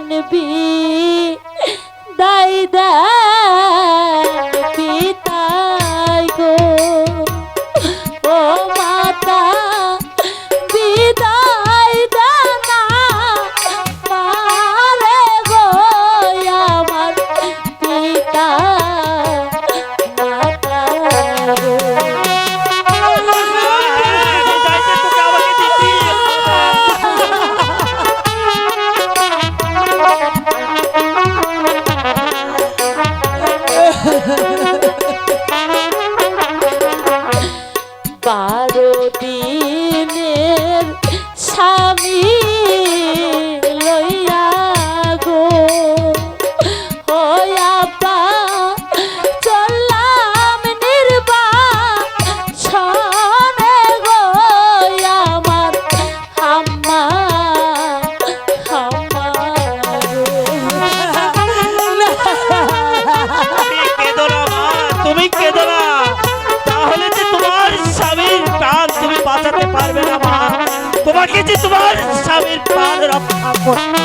can be স্বামীর প্রাণ রক্ষা করতে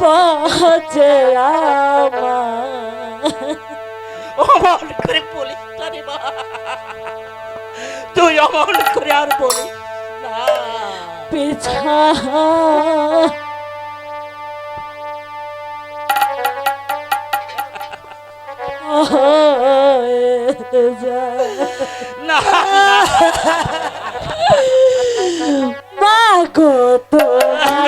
পৌঁছে অমন করে বলিস না রে মা। তুই অমন করে আর বলি না। পিছা না। মা গো তোমার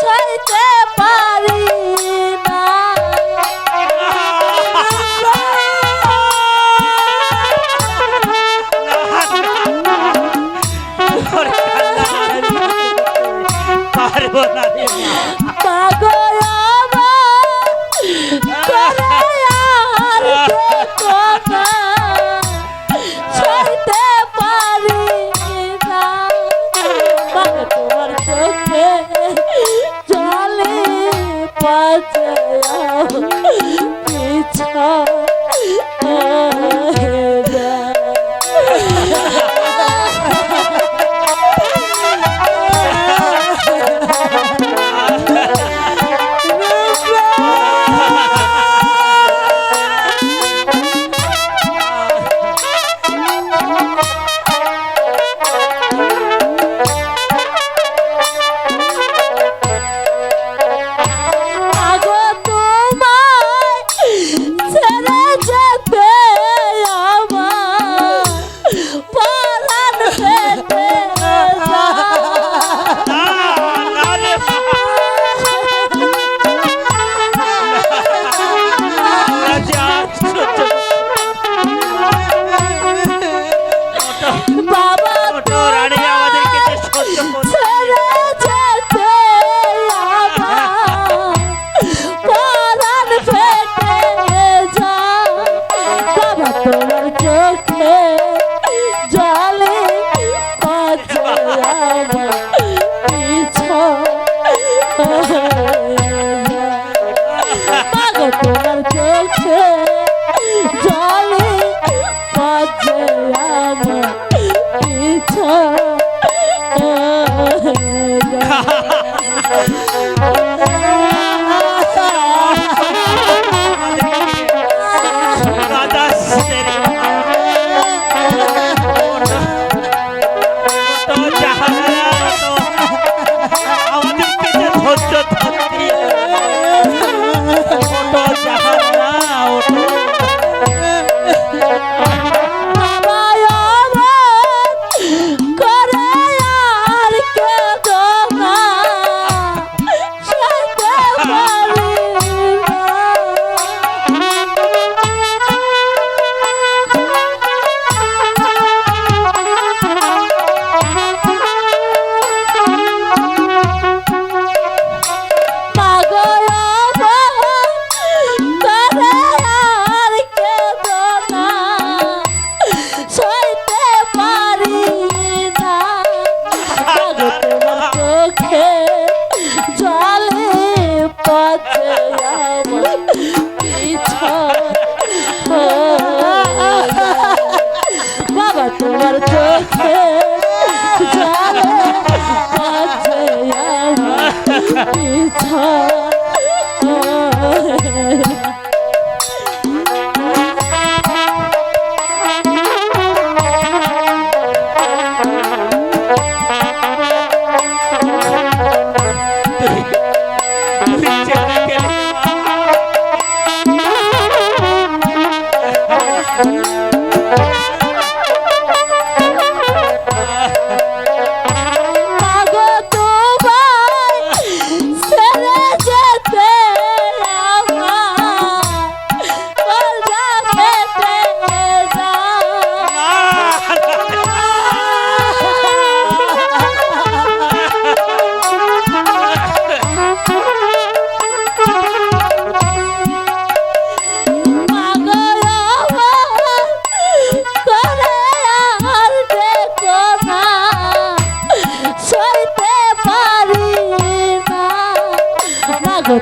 সইতে পারি পাগল চোখে জলে পাচা পিছা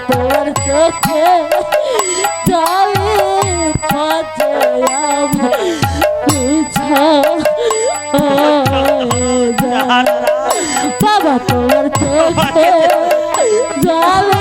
তোমার চোখে জালে পাচে আমার পিছা বাবা তোমার চোখে জালে